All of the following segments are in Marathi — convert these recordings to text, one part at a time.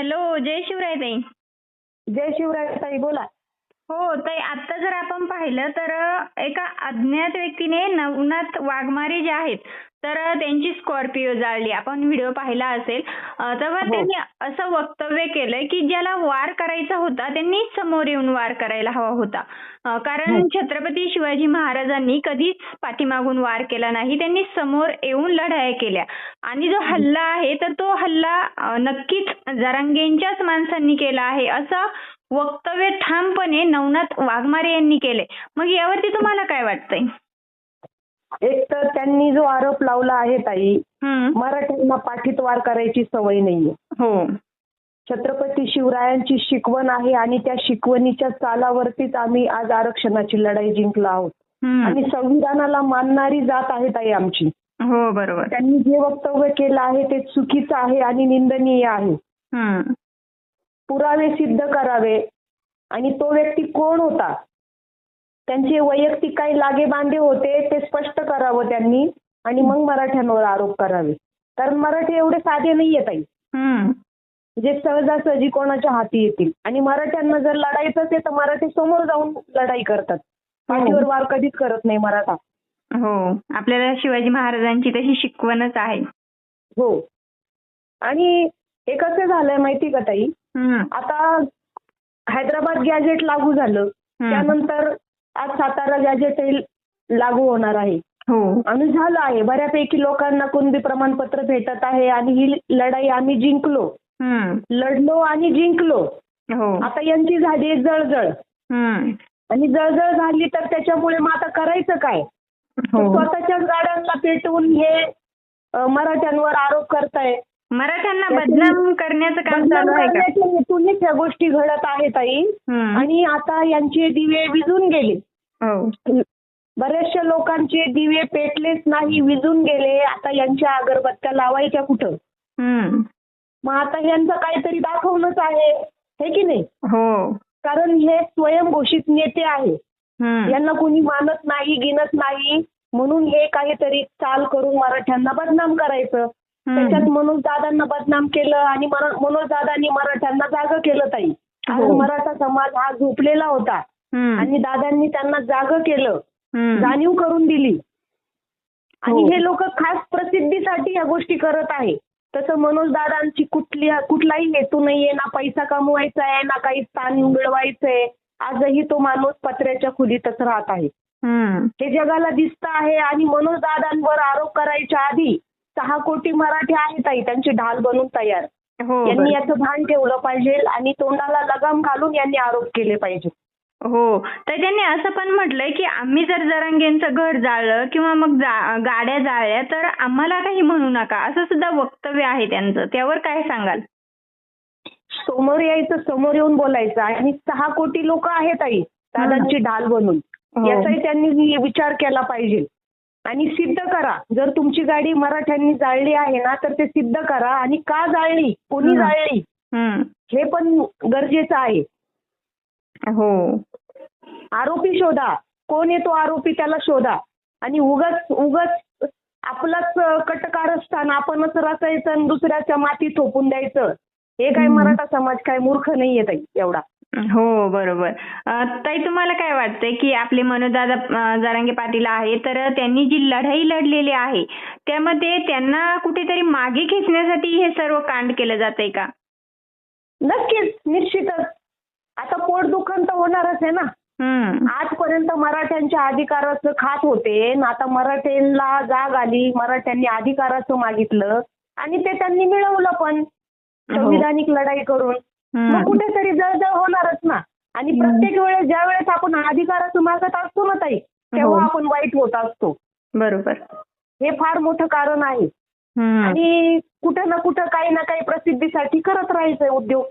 हॅलो जय शिवराय ताई. जय शिवराय ताई बोला. हो ताई आता जर आपण पाहिलं तर एका अज्ञात व्यक्तीने नवनाथ वाघमारे जे आहेत तर त्यांची स्कॉर्पिओ जाळली. आपण व्हिडिओ पाहिला असेल. तेव्हा हो. त्यांनी असं वक्तव्य केलंय की ज्याला वार करायचा होता त्यांनी समोर येऊन वार करायला हवा होता. कारण हो. छत्रपती शिवाजी महाराजांनी कधीच पाठीमागून वार केला नाही. त्यांनी समोर येऊन लढाया केल्या. आणि जो हल्ला आहे तर तो हल्ला नक्कीच जरांगेंच्याच माणसांनी केला आहे असं वक्तव्य ठामपणे नवनाथ वाघमारे यांनी केले मग यावरती तुम्हाला काय वाटतंय? एक तर त्यांनी जो आरोप लावला आहे ताई. मराठ्यांना पाठीत वार करायची सवय नाहीये. हो. छत्रपती शिवरायांची शिकवण आहे आणि त्या शिकवणीच्या चालावरतीच आम्ही आज आरक्षणाची लढाई जिंकलो आहोत. आणि संविधानाला मानणारी जात आहे ताई आमची. हो बरोबर. त्यांनी जे वक्तव्य केलं आहे ते चुकीचं आहे आणि निंदनीय आहे. पुरावे सिद्ध करावे आणि तो व्यक्ती कोण होता? त्यांचे वैयक्तिक काही लागे बांधे होते ते स्पष्ट करावं त्यांनी आणि मग मराठ्यांवर आरोप करावे. कारण मराठी एवढे साधे नाही आहेत ताई. जे सहजासहजी कोणाच्या हाती येतील. आणि मराठ्यांना जर लढायचं असेल तर मराठी समोर जाऊन लढाई करतात. पाठीवर वार कधीच करत नाही मराठा. हो. आपल्याला शिवाजी महाराजांची तशी शिकवणच आहे. हो. आणि हे कसं झालंय माहिती का ताई. आता हैदराबाद गॅजेट लागू झालं. त्यानंतर आज सातारा गॅजेट लागू होणार आहे. हो. आणि झालं आहे. बऱ्यापैकी लोकांना कुणबी प्रमाणपत्र भेटत आहे आणि ही लढाई आम्ही जिंकलो. लढलो आणि जिंकलो. हो. आता यांची झाली जळजळ. आणि जळजळ झाली तर त्याच्यामुळे मग आता करायचं काय? हो. स्वतःच्याच गाड्यांना पेटवून हे मराठ्यांवर आरोप करताय मराठ्यांना बदनाम करण्याचं काम चालू आहे का? ह्या गोष्टी घडत आहेत ताई. आणि आता यांचे दिवे विझून गेले. हो. बऱ्याचशा लोकांचे दिवे पेटलेच नाही विझून गेले. आता यांच्या अगरबत्त्या लावायच्या कुठं. मग आता यांचं काहीतरी दाखवणंच आहे. हे की नाही? हो. कारण हे स्वयंघोषित नेते आहे. यांना कोणी मानत नाही गिनत नाही. म्हणून हे काहीतरी चाल करून मराठ्यांना बदनाम करायचं. त्याच्यात. मनोज दादांना बदनाम केलं आणि मनोज दादांनी मराठ्यांना जाग केलं ताई आज हो. मराठा समाज हा झोपलेला होता. आणि दादांनी त्यांना जाग केलं. जाणीव करून दिली आणि हो. हे लोक खास प्रसिद्धीसाठी या गोष्टी करत आहे तसं मनोज दादांची कुठली कुठलाही हेतू नाहीये ना पैसा कमवायचा आहे ना काही स्थान मिळवायचंय आजही तो माणूस पत्र्याच्या खोलीतच राहत आहे. हे जगाला दिसत आहे आणि मनोज दादांवर आरोप करायच्या आधी सहा कोटी मराठी आहेत आई त्यांची ढाल बनून तयार. हो यांनी. याचं भान ठेवलं पाहिजे आणि तोंडाला लगाम घालून यांनी आरोप केले पाहिजे. हो तर त्यांनी असं पण म्हटलंय की आम्ही जर जरांगेंचं घर जाळलं किंवा मग गाड्या जाळल्या तर आम्हाला काही म्हणू नका. असं सुद्धा वक्तव्य आहे त्यांचं. त्यावर काय सांगाल? समोर यायचं समोर येऊन बोलायचं. आणि सहा कोटी लोक आहेत आई दादांची ढाल बनून. हो. याचाही त्यांनी विचार केला पाहिजे. आणि सिद्ध करा. जर तुमची गाडी मराठ्यांनी जाळली आहे ना तर ते सिद्ध करा. आणि का जाळली? कोणी. जाळली. हे पण गरजेचं आहे. हो. आरोपी शोधा. कोण आहे तो आरोपी त्याला शोधा. आणि उगाच उगाच आपलाच कटकारस्थान आपणच रचायचं आणि दुसऱ्याच्या माती थोपून द्यायचं. हे काय. मराठा समाज काय मूर्ख नाहीये ताई एवढा. हो बरोबर. ताई तुम्हाला काय वाटतंय की आपले मनोजदादा जरांगे पाटील आहे तर त्यांनी जी लढाई लढलेली आहे त्यामध्ये त्यांना कुठेतरी मागे खेचण्यासाठी हे सर्व कांड केलं जातंय का? नक्कीच निश्चितच. आता पोट दुखन तर होणारच आहे ना. आजपर्यंत मराठ्यांच्या अधिकाराचं खात होते न आता मराठ्यांना जाग आली मराठ्यांनी अधिकाराचं मागितलं आणि ते त्यांनी मिळवलं पण. संविधानिक लढाई करून. मग. कुठेतरी जळजळ होणारच ना. आणि प्रत्येक वेळेस ज्या वेळेस आपण अधिकाराचं मागत असतो ना ताई हो. तेव्हा आपण वाईट होत असतो. बरोबर. हे फार मोठं कारण आहे. आणि कुठं ना कुठं काही ना काही प्रसिद्धीसाठी करत राहायचंय उद्योग.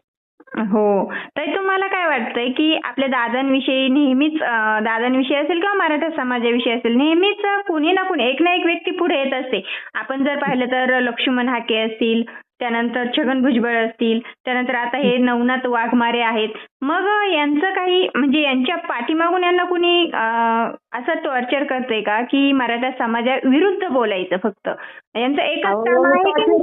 हो. तर तुम्हाला काय वाटतंय की आपल्या दादांविषयी नेहमीच दादांविषयी असेल किंवा मराठा समाजाविषयी असेल नेहमीच कोणी ना कोणी एक ना एक व्यक्ती पुढे येत असते. आपण जर पाहिलं तर लक्ष्मण हाके असतील त्यानंतर छगन भुजबळ असतील त्यानंतर आता हे नवनाथ वाघमारे आहेत. मग यांचं काही म्हणजे यांच्या पाठीमागून यांना कुणी असं टॉर्चर करतंय का? की मराठा समाजाविरुद्ध बोलायचं फक्त? यांचं एकच काम आहे की.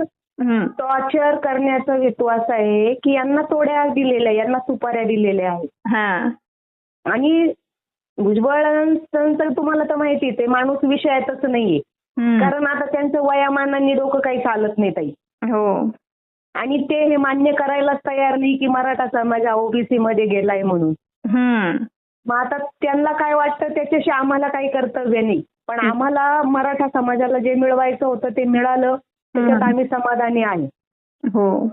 टॉर्चर करण्याचा हेतू असा आहे की यांना तोड्या दिलेल्या यांना सुपाऱ्या दिलेल्या आहेत. हा. आणि भुजबळांचं तुम्हाला तर माहितीच आहे माणूस विषयातच नाहीये. कारण आता त्यांचं वयामानाने डोकं काही चालत नाही ताई. हो आणि ते हे मान्य करायलाच तयार नाही की मराठा समाज हा ओबीसी मध्ये गेलाय म्हणून. मग आता त्यांना काय वाटतं त्याच्याशी आम्हाला काही कर्तव्य नाही पण. आम्हाला मराठा समाजाला जे मिळवायचं होतं ते मिळालं त्याच्यात. आम्ही समाधानी आहे हो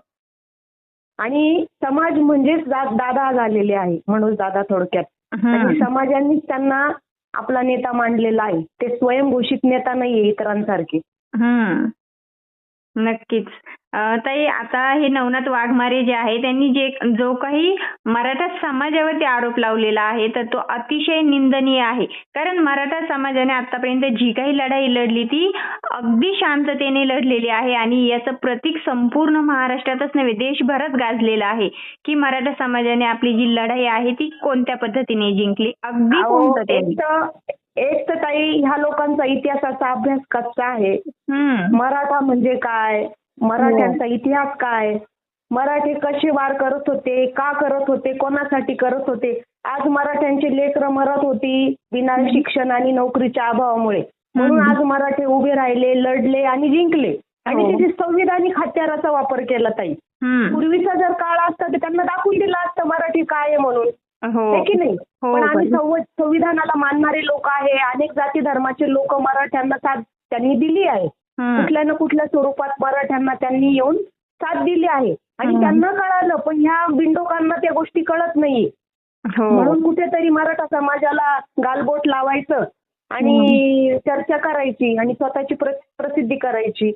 आणि समाज म्हणजेच दादा झालेले आहे म्हणून दादा थोडक्यात आणि. समाजांनीच त्यांना आपला नेता मांडलेला आहे ते स्वयंघोषित नेता नाहीये इतरांसारखे. नक्कीच. ताई आता हे नवनाथ वाघमारे जे आहे त्यांनी जे जो काही मराठा समाजावरती आरोप लावलेला आहे तर तो अतिशय निंदनीय आहे. कारण मराठा समाजाने आतापर्यंत जी काही लढाई लढली ती अगदी शांततेने लढलेली आहे आणि याचं प्रतीक संपूर्ण महाराष्ट्रातच नव्हे देशभरात गाजलेलं आहे की मराठा समाजाने आपली जी लढाई आहे ती कोणत्या पद्धतीने जिंकली? अगदी शांततेने एक तर ताई ह्या लोकांचा इतिहासाचा अभ्यास कच्चा आहे. मराठा म्हणजे काय? मराठ्यांचा इतिहास काय? मराठी कसे वार करत होते? का करत होते? कोणासाठी करत होते? आज मराठ्यांची लेकरं मरत होती बिना शिक्षण आणि नोकरीच्या अभावामुळे. म्हणून. आज मराठे उभे राहिले लढले आणि जिंकले. आणि हो. त्याची संविधानिक हत्याराचा वापर केला ताई. पूर्वीचा जर काळ असता तर त्यांना दाखवून दिलं असतं मराठी काय आहे म्हणून. हो की नाही? हो, पण आम्ही संविधानाला मानणारे लोक आहे अनेक जाती धर्माचे लोक मराठ्यांना साथ त्यांनी दिली आहे. कुठल्या ना कुठल्या स्वरूपात मराठ्यांना त्यांनी येऊन साथ दिली आहे. आणि. त्यांना कळालं पण ह्या बिंडोकांना त्या गोष्टी कळत नाहीये. हो. म्हणून कुठेतरी मराठा समाजाला गालबोट लावायचं आणि चर्चा करायची आणि स्वतःची प्र- प्रसिद्धी करायची.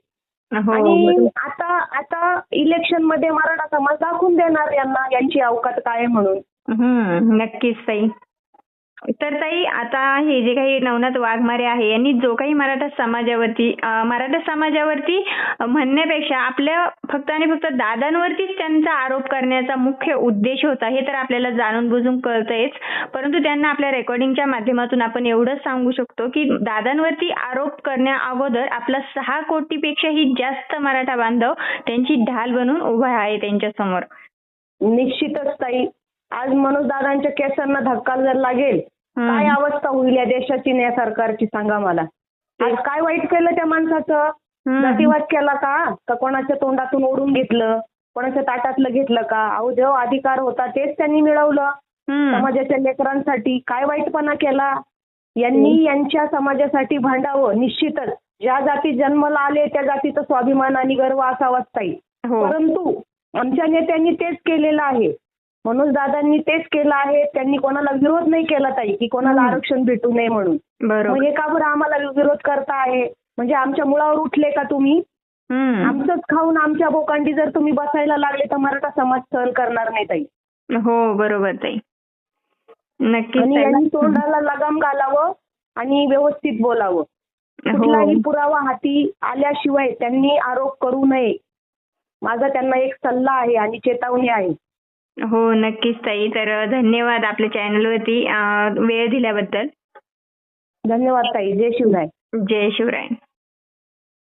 हो आणि. आता आता इलेक्शनमध्ये मराठा समाज दाखवून देणार यांना यांची अवकात काय म्हणून. हम्म, नक्कीच ताई. तर ताई आता हे जे काही नवनाथ वाघमारे आहे यांनी जो काही मराठा समाजावरती मराठा समाजावरती म्हणण्यापेक्षा आपल्या फक्त आणि फक्त दादांवरतीच त्यांचा आरोप करण्याचा मुख्य उद्देश होता हे तर आपल्याला जाणून बुजून कळतंयच. परंतु त्यांना आपल्या रेकॉर्डिंगच्या माध्यमातून आपण एवढंच सांगू शकतो की दादांवरती आरोप करण्या अगोदर आपला सहा कोटीपेक्षाही जास्त मराठा बांधव त्यांची ढाल बनून उभा आहे त्यांच्यासमोर निश्चितच ताई. आज मनोज दादांच्या केसांना धक्का जर लागेल काय अवस्था होईल या देशाची आणि या सरकारची सांगा मला. आज काय वाईट केलं त्या माणसाचं? जातीवाद केला का? का कोणाच्या तोंडातून ओढून घेतलं? कोणाच्या ताटातलं घेतलं का? अहो जो अधिकार होता तेच त्यांनी मिळवलं. समाजाच्या लेकरांसाठी काय वाईटपणा केला? यांनी यांच्या समाजासाठी भांडावं निश्चितच. ज्या जाती जन्माला आले त्या जातीचा स्वाभिमान आणि गर्व असावाच ताई. हो. परंतु आमच्या नेत्यांनी तेच केलेलं आहे. मनोज दादांनी तेच केलं आहे त्यांनी कोणाला विरोध नाही केला ताई की कोणाला. आरक्षण भेटू नये म्हणून. मग बरोबर हे का बरं आम्हाला विरोध करता आहे? म्हणजे आमच्या मुळावर उठले का तुम्ही. आमचंच खाऊन आमच्या बोकांडी जर तुम्ही बसायला लागले तर मराठा समाज सहन करणार नाही ताई. हो बरोबर ताई. नक्कीच आणि तोंडाला लगाम घालावं आणि व्यवस्थित बोलावं. कुठलाही हो पुरावा हाती आल्याशिवाय त्यांनी आरोप करू नये. माझा त्यांना एक सल्ला आहे आणि चेतावणी आहे. हो नक्कीच ताई. तर धन्यवाद आपल्या चॅनलवरती वेळ दिल्याबद्दल. धन्यवाद ताई. जय शिवराय. जय शिवराय.